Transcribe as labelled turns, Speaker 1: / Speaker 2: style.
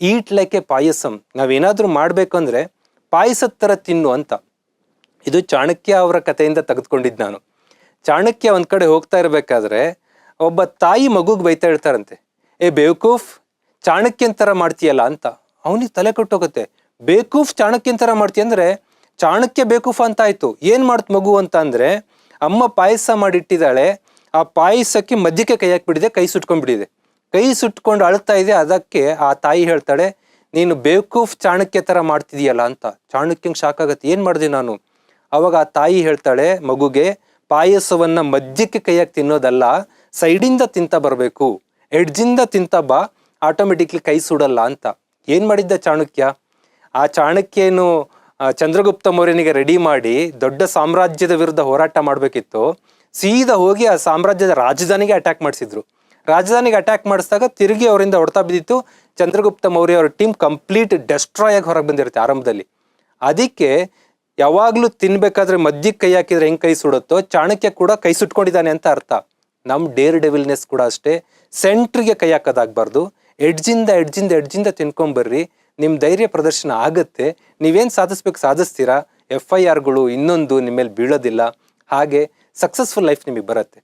Speaker 1: Heat like A payasam. ನಾವೇನಾದರೂ ಮಾಡಬೇಕು ಅಂದ್ರೆ ಪಾಯಸದ ಥರ ತಿನ್ನು ಅಂತ. ಇದು ಚಾಣಕ್ಯ ಅವರ ಕಥೆಯಿಂದ ತೆಗೆದುಕೊಂಡಿದ್ದು ನಾನು. ಚಾಣಕ್ಯ ಒಂದು ಕಡೆ ಹೋಗ್ತಾ ಇರಬೇಕಾದ್ರೆ ಒಬ್ಬ ತಾಯಿ ಮಗುಗೆ ಬೈತಾ ಇರ್ತಾರಂತೆ. ಏ, ಬೇವಕೂಫ್, ಚಾಣಕ್ಯನ ಥರ ಮಾಡ್ತೀಯಲ್ಲ ಅಂತ. ಅವನಿಗೆ ತಲೆ ಕೊಟ್ಟೋಗುತ್ತೆ. ಬೇಕೂಫ್ ಚಾಣಕ್ಯನ ಥರ ಮಾಡ್ತೀಯ? ಅಂದರೆ, ಚಾಣಕ್ಯ ಬೇಕೂಫ್ ಅಂತ ಆಯಿತು. ಏನು ಮಾಡ್ತು ಮಗು ಅಂತ ಅಂದರೆ, ಅಮ್ಮ ಪಾಯಸ ಮಾಡಿಟ್ಟಿದ್ದಾಳೆ. ಆ ಪಾಯಸಕ್ಕೆ ಮಧ್ಯಕ್ಕೆ ಕೈ ಹಾಕ್ಬಿಟ್ಟಿದೆ, ಕೈ ಸುಟ್ಕೊಂಡ್ಬಿಟ್ಟಿದೆ. ಕೈ ಸುಟ್ಕೊಂಡು ಅಳ್ತಾ ಇದೆ, ಅದಕ್ಕೆ ಆ ತಾಯಿ ಹೇಳ್ತಾಳೆ, ನೀನು ಬೇಕೂಫ್ ಚಾಣಕ್ಯ ತರ ಮಾಡ್ತಿದೀಯಲ್ಲ ಅಂತ. ಚಾಣಕ್ಯಂಗೆ ಶಾಕ್ ಆಗತ್ತೆ. ಏನ್ ಮಾಡಿದೆ ನಾನು? ಅವಾಗ ಆ ತಾಯಿ ಹೇಳ್ತಾಳೆ, ಮಗುಗೆ ಪಾಯಸವನ್ನ ಮಧ್ಯಕ್ಕೆ ಕೈಯಾಗಿ ತಿನ್ನೋದಲ್ಲ, ಸೈಡಿಂದ ತಿಂತ ಬರಬೇಕು, ಎಡ್ಜಿಂದ ತಿಂತ ಬಾ, ಆಟೋಮೆಟಿಕ್ಲಿ ಕೈ ಸುಡಲ್ಲ ಅಂತ. ಏನ್ ಮಾಡಿದ್ದ ಚಾಣಕ್ಯ? ಆ ಚಾಣಕ್ಯನು ಚಂದ್ರಗುಪ್ತ ಮೌರ್ಯನಿಗೆ ರೆಡಿ ಮಾಡಿ ದೊಡ್ಡ ಸಾಮ್ರಾಜ್ಯದ ವಿರುದ್ಧ ಹೋರಾಟ ಮಾಡಬೇಕಿತ್ತು. ಸೀದಾ ಹೋಗಿ ಆ ಸಾಮ್ರಾಜ್ಯದ ರಾಜಧಾನಿಗೆ ಅಟ್ಯಾಕ್ ಮಾಡಿಸಿದ್ರು. ರಾಜಧಾನಿಗೆ ಅಟ್ಯಾಕ್ ಮಾಡಿಸಿದಾಗ ತಿರುಗಿ ಅವರಿಂದ ಹೊಡ್ತಾ ಬಿದ್ದಿತ್ತು. ಚಂದ್ರಗುಪ್ತ ಮೌರ್ಯ ಅವರ ಟೀಮ್ ಕಂಪ್ಲೀಟ್ ಡೆಸ್ಟ್ರಾಯ್ ಆಗಿ ಹೊರಗೆ ಬಂದಿರುತ್ತೆ ಆರಂಭದಲ್ಲಿ. ಅದಕ್ಕೆ ಯಾವಾಗಲೂ ತಿನ್ಬೇಕಾದ್ರೆ ಮಧ್ಯಕ್ಕೆ ಕೈ ಹಾಕಿದ್ರೆ ಹೆಂಗೆ ಕೈ ಸುಡುತ್ತೋ, ಚಾಣಕ್ಯ ಕೂಡ ಕೈ ಸುಟ್ಕೊಂಡಿದ್ದಾನೆ ಅಂತ ಅರ್ಥ. ನಮ್ಮ ಡೇರ್ ಡೆವಿಲ್ನೆಸ್ ಕೂಡ ಅಷ್ಟೇ. ಸೆಂಟ್ರಿಗೆ ಕೈ ಹಾಕೋದಾಗಬಾರ್ದು. ಎಡ್ಜಿಂದ ಎಡ್ಜಿಂದ ಎಡ್ಜಿಂದ ತಿನ್ಕೊಂಬರ್ರಿ ನಿಮ್ಮ ಧೈರ್ಯ ಪ್ರದರ್ಶನ ಆಗುತ್ತೆ. ನೀವೇನು ಸಾಧಿಸ್ಬೇಕು ಸಾಧಿಸ್ತೀರಾ? ಎಫ್ ಐ ಆರ್ಗಳು ಇನ್ನೊಂದು ನಿಮ್ಮ ಮೇಲೆ ಬೀಳೋದಿಲ್ಲ. ಹಾಗೆ ಸಕ್ಸಸ್ಫುಲ್ ಲೈಫ್ ನಿಮಗೆ ಬರುತ್ತೆ.